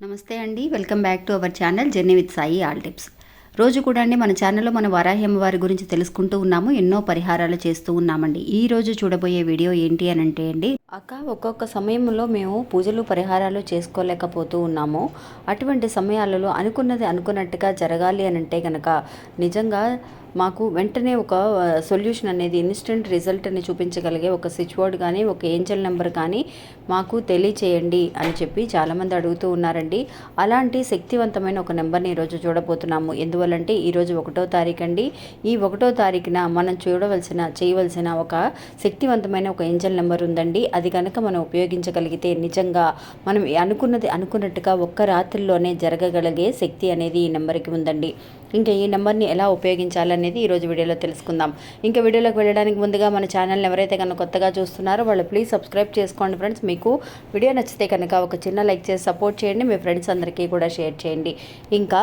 నమస్తే అండి. Welcome back to our channel journey with Sai all tips. రోజు కూడా అండి మన ఛానల్లో మన వారాహ్యం వారి గురించి తెలుసుకుంటూ ఉన్నాము ఎన్నో పరిహారాలు చేస్తూ ఉన్నామండి. ఈ రోజు చూడబోయే వీడియో ఏంటి అని అంటే అండి అక్క ఒక్కొక్క సమయంలో మేము పూజలు పరిహారాలు చేసుకోలేకపోతూ ఉన్నాము. అటువంటి సమయాలలో అనుకున్నది అనుకున్నట్టుగా జరగాలి అని అంటే కనుక నిజంగా మాకు వెంటనే ఒక సొల్యూషన్ అనేది ఇన్స్టెంట్ రిజల్ట్ అని చూపించగలిగే ఒక స్విచ్ బోర్డ్ కానీ ఒక ఏంజల్ నెంబర్ కానీ మాకు తెలియచేయండి అని చెప్పి చాలామంది అడుగుతూ ఉన్నారండి. అలాంటి శక్తివంతమైన ఒక నెంబర్ని ఈరోజు చూడబోతున్నాము. ఎందువల్లంటే ఈరోజు ఒకటో తారీఖు అండి ఈ ఒకటో తారీఖున మనం చూడవలసిన చేయవలసిన ఒక శక్తివంతమైన ఒక ఏంజల్ నెంబర్ ఉందండి. అది కనుక మనం ఉపయోగించగలిగితే నిజంగా మనం అనుకున్నది అనుకున్నట్టుగా ఒక్క రాత్రిలోనే జరగగలిగే శక్తి అనేది ఈ నెంబర్కి ఉందండి. ఇంకా ఈ నెంబర్ని ఎలా ఉపయోగించాలనేది ఈరోజు వీడియోలో తెలుసుకుందాం. ఇంకా వీడియోలోకి వెళ్ళడానికి ముందుగా మన ఛానల్ని ఎవరైతే కనుక కొత్తగా చూస్తున్నారో వాళ్ళు ప్లీజ్ సబ్స్క్రైబ్ చేసుకోండి ఫ్రెండ్స్ మీకు వీడియో నచ్చితే కనుక ఒక చిన్న లైక్ చేసి సపోర్ట్ చేయండి. మీ ఫ్రెండ్స్ అందరికీ కూడా షేర్ చేయండి. ఇంకా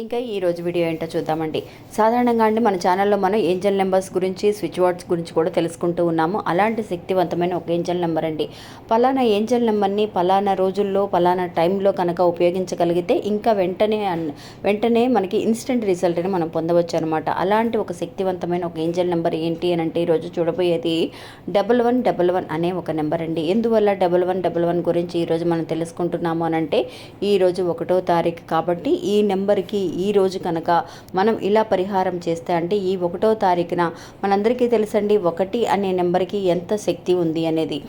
ఇంకా ఈ రోజు వీడియో ఏంటో చూద్దామండి. సాధారణంగా అండి మన ఛానల్లో మనం ఏంజల్ నెంబర్స్ గురించి స్విచ్ వర్డ్స్ గురించి కూడా తెలుసుకుంటూ ఉన్నాము. అలాంటి శక్తివంతమైన ఒక ఏంజల్ నెంబర్ అండి. పలానా ఏంజల్ నెంబర్ని పలానా రోజుల్లో పలానా టైంలో కనుక ఉపయోగించగలిగితే ఇంకా వెంటనే వెంటనే మనకి ఇన్స్టెంట్ రిజల్ట్ని మనం పొందవచ్చు అనమాట అలాంటి ఒక శక్తివంతమైన ఒక ఏంజల్ నెంబర్ ఏంటి అని అంటే ఈరోజు చూడబోయేది డబల్ వన్ డబల్ వన్ అనే ఒక నెంబర్ అండి. ఎందువల్ల డబల్ వన్ డబల్ వన్ గురించి ఈరోజు మనం తెలుసుకుంటున్నాము అని అంటే ఈరోజు ఒకటో తారీఖు కాబట్టి ఈ నెంబర్కి ఈ రోజు కనుక మనం ఇలా పరిహారం చేస్తే అంటే ఈ ఒకటో తారీఖున మనందరికీ తెలుసండి ఒకటి అనే నెంబర్కి ఎంత శక్తి ఉంది అనేది.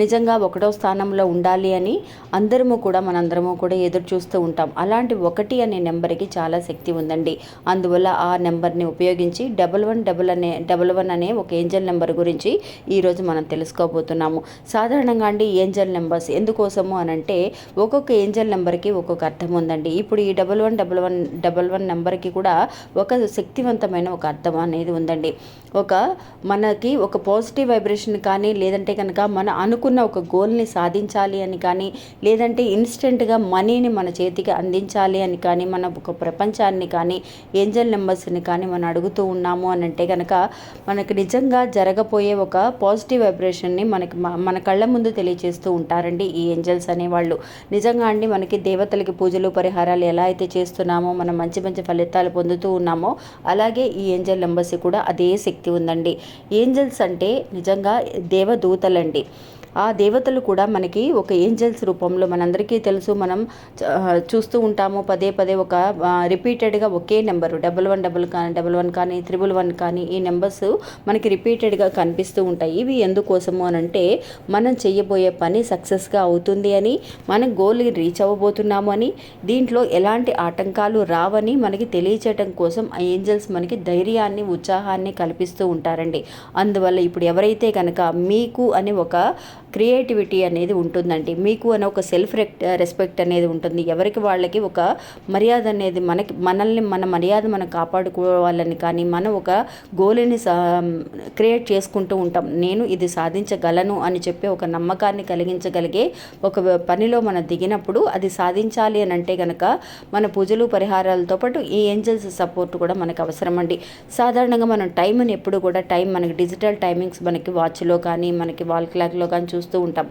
నిజంగా ఒకటో స్థానంలో ఉండాలి అని అందరము కూడా మనందరము కూడా ఎదురు చూస్తూ ఉంటాం. అలాంటి ఒకటి అనే నెంబర్కి చాలా శక్తి ఉందండి. అందువల్ల ఆ నెంబర్ని ఉపయోగించి డబల్ వన్ డబల్ అనే డబల్ వన్ అనే ఒక ఏంజల్ నెంబర్ గురించి ఈరోజు మనం తెలుసుకోబోతున్నాము. సాధారణంగా అండి ఏంజల్ నెంబర్స్ ఎందుకోసము అని అంటే ఒక్కొక్క ఏంజల్ నెంబర్కి ఒక్కొక్క అర్థం ఉందండి. ఇప్పుడు ఈ double one double one double one నెంబర్కి కూడా ఒక శక్తివంతమైన ఒక అర్థం అనేది ఉందండి. ఒక మనకి ఒక పాజిటివ్ వైబ్రేషన్ కానీ లేదంటే కనుక మన అను అనుకున్న ఒక గోల్ని సాధించాలి అని కానీ లేదంటే ఇన్స్టెంట్గా మనీని మన చేతికి అందించాలి అని కానీ మన ఒక ప్రపంచాన్ని కానీ ఏంజల్ నెంబర్స్ని కానీ మనం అడుగుతూ ఉన్నాము అని అంటే కనుక మనకు నిజంగా జరగబోయే ఒక పాజిటివ్ వైబ్రేషన్ని మనకి మన కళ్ళ ముందు తెలియజేస్తూ ఉంటారండి ఈ ఏంజల్స్ అనేవాళ్ళు. నిజంగా అండి మనకి దేవతలకి పూజలు పరిహారాలు ఎలా అయితే చేస్తున్నామో మనం మంచి మంచి ఫలితాలు పొందుతూ ఉన్నామో అలాగే ఈ ఏంజల్ నెంబర్స్ కూడా అదే శక్తి ఉందండి. ఏంజల్స్ అంటే నిజంగా దేవదూతలండి. ఆ దేవతలు కూడా మనకి ఒక ఏంజల్స్ రూపంలో మనందరికీ తెలుసు. మనం చూస్తూ ఉంటాము. పదే పదే ఒక రిపీటెడ్గా ఒకే నెంబరు డబల్ వన్ డబల్ కానీ డబల్ వన్ కానీ త్రిబుల్ వన్ కానీ ఈ నెంబర్స్ మనకి రిపీటెడ్గా కనిపిస్తూ ఉంటాయి. ఇవి ఎందుకోసము అని అంటే మనం చేయబోయే పని సక్సెస్గా అవుతుంది అని మనం గోల్ రీచ్ అవ్వబోతున్నాము అని దీంట్లో ఎలాంటి ఆటంకాలు రావని మనకి తెలియచేయటం కోసం ఆ ఏంజల్స్ మనకి ధైర్యాన్ని ఉత్సాహాన్ని కల్పిస్తూ ఉంటారండి. అందువల్ల ఇప్పుడు ఎవరైతే కనుక మీకు అని ఒక క్రియేటివిటీ అనేది ఉంటుందండి. మీకు అని ఒక సెల్ఫ్ రెస్పెక్ట్ అనేది ఉంటుంది. ఎవరికి వాళ్ళకి ఒక మర్యాద అనేది మనకి మనల్ని మన మర్యాద మనం కాపాడుకోవాలని కానీ మనం ఒక గోల్ని క్రియేట్ చేసుకుంటూ ఉంటాం. నేను ఇది సాధించగలను అని చెప్పి ఒక నమ్మకాన్ని కలిగించగలిగే ఒక పనిలో మనం దిగినప్పుడు అది సాధించాలి అని అంటే కనుక మన పూజలు పరిహారాలతో పాటు ఈ ఏంజల్స్ సపోర్ట్ కూడా మనకు అవసరం అండి. సాధారణంగా మనం టైంని ఎప్పుడు కూడా టైం మనకి డిజిటల్ టైమింగ్స్ మనకి వాచ్లో కానీ మనకి వాల్ క్లాక్లో కానీ చూస్తూ ఉంటాం.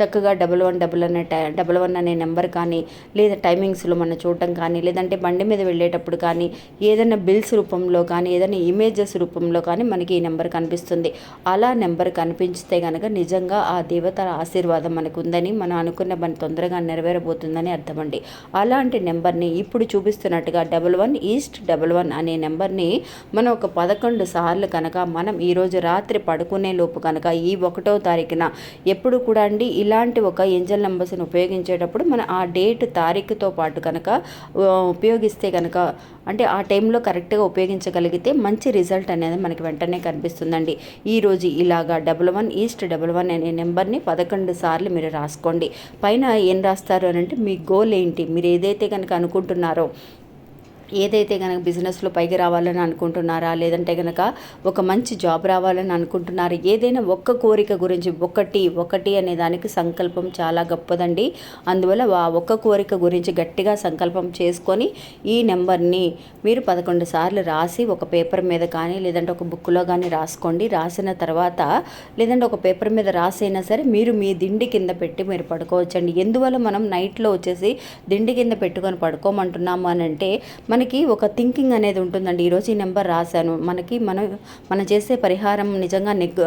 చక్కగా డబల్ వన్ డబల్ అనే టై డబల్ వన్ అనే నెంబర్ కానీ లేదా టైమింగ్స్లో మనం చూడటం కానీ లేదంటే బండి మీద వెళ్ళేటప్పుడు కానీ ఏదైనా బిల్స్ రూపంలో కానీ ఏదైనా ఇమేజెస్ రూపంలో కానీ మనకి ఈ నెంబర్ కనిపిస్తుంది. అలా నెంబర్ కనిపించితే కనుక నిజంగా ఆ దేవతల ఆశీర్వాదం మనకు ఉందని మనం అనుకున్న పని తొందరగా నెరవేరబోతుందని అర్థమండి. అలాంటి నెంబర్ని ఇప్పుడు చూపిస్తున్నట్టుగా డబల్ వన్ ఈస్ట్ డబల్ వన్ అనే నెంబర్ని మనం ఒక పదకొండు సార్లు కనుక మనం ఈరోజు రాత్రి పడుకునే లోపు కనుక ఈ ఒకటో తారీఖున ఎప్పుడు కూడా అండి ఇలాంటి ఒక ఏంజల్ నెంబర్స్ని ఉపయోగించేటప్పుడు మనం ఆ డేట్ తారీఖుతో పాటు కనుక ఉపయోగిస్తే కనుక అంటే ఆ టైంలో కరెక్ట్గా ఉపయోగించగలిగితే మంచి రిజల్ట్ అనేది మనకి వెంటనే కనిపిస్తుందండి. ఈరోజు ఇలాగా డబల్ వన్ ఈస్ట్ డబల్ వన్ అనే నెంబర్ని పదకొండు సార్లు మీరు రాసుకోండి. పైన ఏం రాస్తారు అని అంటే మీ గోల్ ఏంటి? మీరు ఏదైతే కనుక అనుకుంటున్నారో ఏదైతే కనుక బిజినెస్లో పైకి రావాలని అనుకుంటున్నారా లేదంటే కనుక ఒక మంచి జాబ్ రావాలని అనుకుంటున్నారా ఏదైనా ఒక్క కోరిక గురించి ఒకటి ఒకటి అనే దానికి సంకల్పం చాలా గొప్పదండి. అందువల్ల ఆ ఒక్క కోరిక గురించి గట్టిగా సంకల్పం చేసుకొని ఈ నెంబర్ని మీరు పదకొండు సార్లు రాసి ఒక పేపర్ మీద కానీ లేదంటే ఒక బుక్లో కానీ రాసుకోండి. రాసిన తర్వాత లేదంటే ఒక పేపర్ మీద రాసైనా సరే మీరు మీ దిండి కింద పెట్టి మీరు పడుకోవచ్చండి. ఎందువల్ల మనం నైట్లో వచ్చేసి దిండి కింద పెట్టుకొని పడుకోమంటున్నాము అని అంటే మన మనకి ఒక థింకింగ్ అనేది ఉంటుందండి. ఈరోజు ఈ నెంబర్ రాశాను. మనకి మనం మనం చేసే పరిహారం నిజంగా నెగ్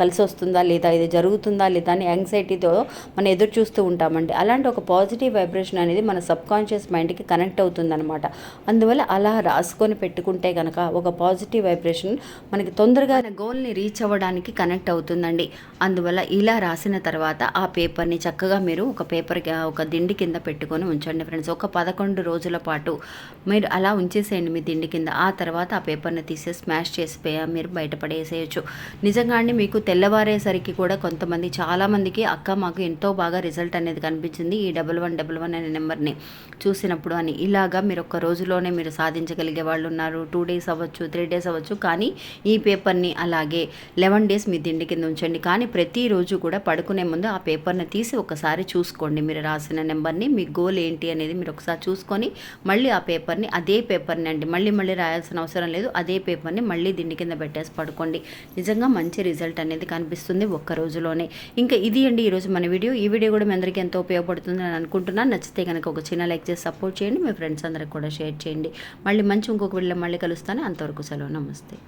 కలిసి వస్తుందా లేదా ఇది జరుగుతుందా లేదా అని యాంగ్జైటీతో మనం ఎదురు చూస్తూ ఉంటామండి. అలాంటి ఒక పాజిటివ్ వైబ్రేషన్ అనేది మన సబ్ కాన్షియస్ మైండ్కి కనెక్ట్ అవుతుందన్నమాట. అందువల్ల అలా రాసుకొని పెట్టుకుంటే కనుక ఒక పాజిటివ్ వైబ్రేషన్ మనకి తొందరగా గోల్ని రీచ్ అవ్వడానికి కనెక్ట్ అవుతుందండి. అందువల్ల ఇలా రాసిన తర్వాత ఆ పేపర్ని చక్కగా మీరు ఒక పేపర్ ఒక దిండి కింద పెట్టుకొని ఉంచండి ఫ్రెండ్స్ ఒక పదకొండు రోజుల పాటు మీరు అలా ఉంచేసేయండి మీ తిండి కింద. ఆ తర్వాత ఆ పేపర్ని తీసి స్మాష్ చేసి మీరు బయటపడేసేయచ్చు. నిజంగా అండి మీకు తెల్లవారేసరికి కూడా కొంతమంది చాలామందికి అక్క మాకు ఎంతో బాగా రిజల్ట్ అనేది కనిపించింది ఈ డబల్ వన్ డబల్ వన్ అనే నెంబర్ని చూసినప్పుడు అని. ఇలాగా మీరు ఒక్క రోజులోనే మీరు సాధించగలిగే వాళ్ళు ఉన్నారు. టూ డేస్ అవ్వచ్చు త్రీ డేస్ అవ్వచ్చు కానీ ఈ పేపర్ని అలాగే లెవెన్ డేస్ మీ తిండి కింద ఉంచండి. కానీ ప్రతిరోజు కూడా పడుకునే ముందు ఆ పేపర్ని తీసి ఒకసారి చూసుకోండి. మీరు రాసిన నెంబర్ని మీ గోల్ ఏంటి అనేది మీరు ఒకసారి చూసుకొని మళ్ళీ ఆ పేపర్ని అదే పేపర్ని అండి. మళ్ళీ మళ్ళీ రాయాల్సిన అవసరం లేదు. అదే పేపర్ని మళ్ళీ దిండి కింద పెట్టేసి పడుకోండి. నిజంగా మంచి రిజల్ట్ అనేది కనిపిస్తుంది ఒక్క రోజులోనే. ఇంకా ఇది అండి ఈరోజు మన వీడియో. ఈ వీడియో కూడా మీ అందరికీ ఎంతో ఉపయోగపడుతుంది అని అనుకుంటున్నాను. నచ్చితే కనుక ఒక చిన్న లైక్ చేసి సపోర్ట్ చేయండి. మీ ఫ్రెండ్స్ అందరికి కూడా షేర్ చేయండి. మళ్ళీ మంచి ఇంకొక వీడియో మళ్ళీ కలుస్తాను. అంతవరకు సెలవు. నమస్తే.